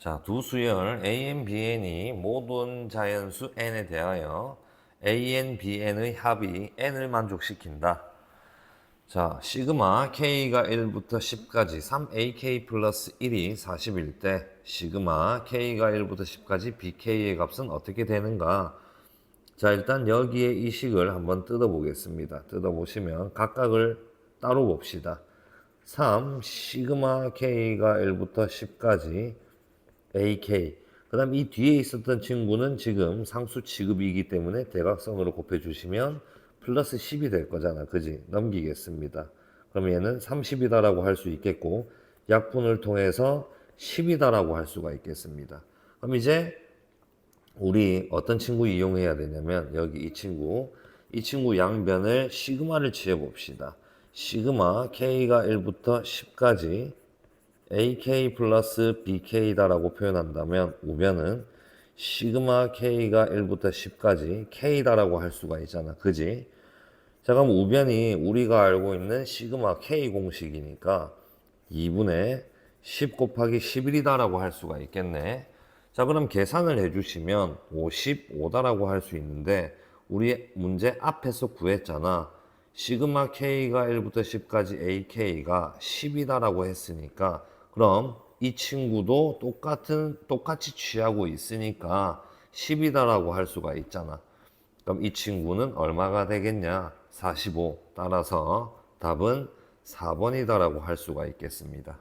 자, 두 수열 AN, BN이 모든 자연수 N에 대하여 AN, BN의 합이 N을 만족시킨다. 자, 시그마 K가 1부터 10까지 3AK 플러스 1이 40일 때 시그마 K가 1부터 10까지 BK의 값은 어떻게 되는가? 자, 일단 여기에 이 식을 한번 뜯어보겠습니다. 뜯어보시면 각각을 따로 봅시다. 3 시그마 K가 1부터 10까지 AK. 그 다음 이 뒤에 있었던 친구는 지금 상수 취급이기 때문에 대각선으로 곱해주시면 플러스 10이 될 거잖아. 그지? 넘기겠습니다. 그럼 얘는 30이다라고 할 수 있겠고, 약분을 통해서 10이다라고 할 수가 있겠습니다. 그럼 이제 우리 어떤 친구 이용해야 되냐면, 여기 이 친구, 이 친구 양변을 시그마를 취해 봅시다. 시그마 K가 1부터 10까지 AK 플러스 BK다라고 표현한다면 우변은 시그마 K가 1부터 10까지 K다라고 할 수가 있잖아. 그지? 자, 그럼 우변이 우리가 알고 있는 시그마 K 공식이니까 2분의 10 곱하기 11이다라고 할 수가 있겠네. 자, 그럼 계산을 해주시면 55다라고 할 수 있는데 우리 문제 앞에서 구했잖아. 시그마 K가 1부터 10까지 AK가 10이다라고 했으니까 그럼 이 친구도 똑같은 똑같이 취하고 있으니까 10이다라고 할 수가 있잖아. 그럼 이 친구는 얼마가 되겠냐? 45. 따라서 답은 4번이다라고 할 수가 있겠습니다.